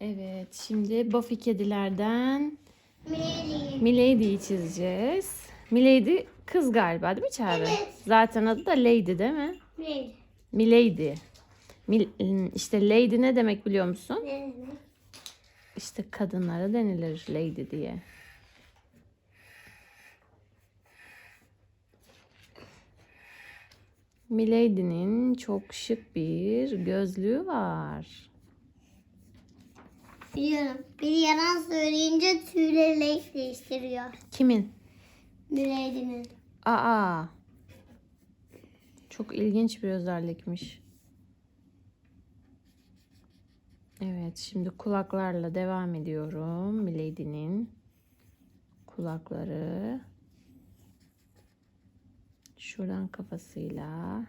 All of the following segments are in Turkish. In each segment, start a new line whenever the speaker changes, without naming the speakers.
Evet, şimdi Buffy kedilerden
Milady.
Milady'yi çizeceğiz. Milady kız galiba değil mi Çağrı?
Evet.
Zaten adı da Lady değil mi?
Milady.
Milady. Mil, işte Lady ne demek biliyor musun?
Ne demek?
İşte kadınlara denilir Lady diye. Milady'nin çok şık bir gözlüğü var.
Biliyorum. Bir yalan söyleyince tüyleri renk değiştiriyor.
Kimin?
Milady'nin.
Aa. Çok ilginç bir özellikmiş. Evet, şimdi kulaklarla devam ediyorum. Milady'nin kulakları. Şuradan kafasıyla.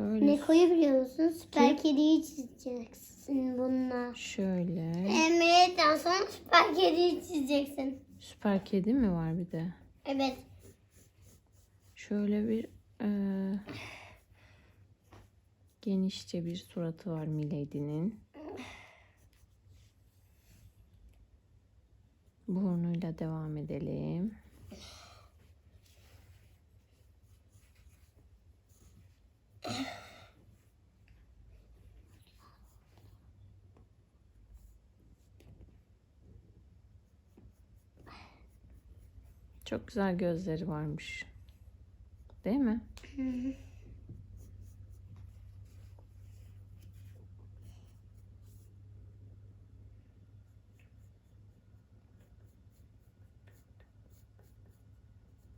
Şöyle,
Ne koyabiliyor musun? Süper kediyi çizeceksin bununla.
şöyle.
Eminetten sonra süper kediyi çizeceksin.
Süper kedi mi var bir de?
Evet.
Şöyle bir eee, genişçe bir suratı var Milady'nin. Burnuyla devam edelim. Çok güzel gözleri varmış. Değil mi?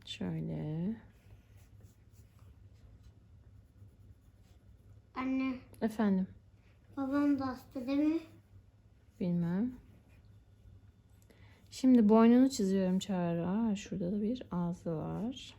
Şöyle.
Anne.
Efendim.
Babam hasta değil mi?
Bilmem. Şimdi boynunu çiziyorum Çağrı. Şurada da bir ağzı var.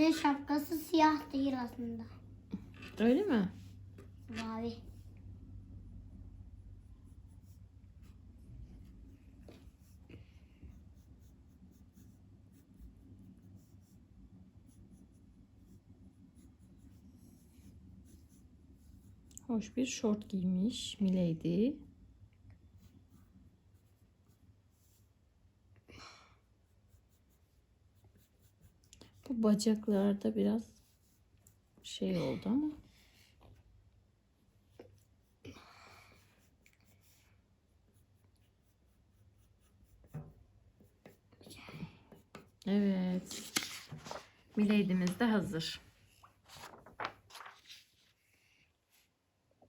Anne şapkası siyah değil aslında.
Öyle mi?
Mavi.
Hoş bir şort giymiş Milady. Bu bacaklarda biraz şey oldu ama. Evet. Milady'miz de hazır.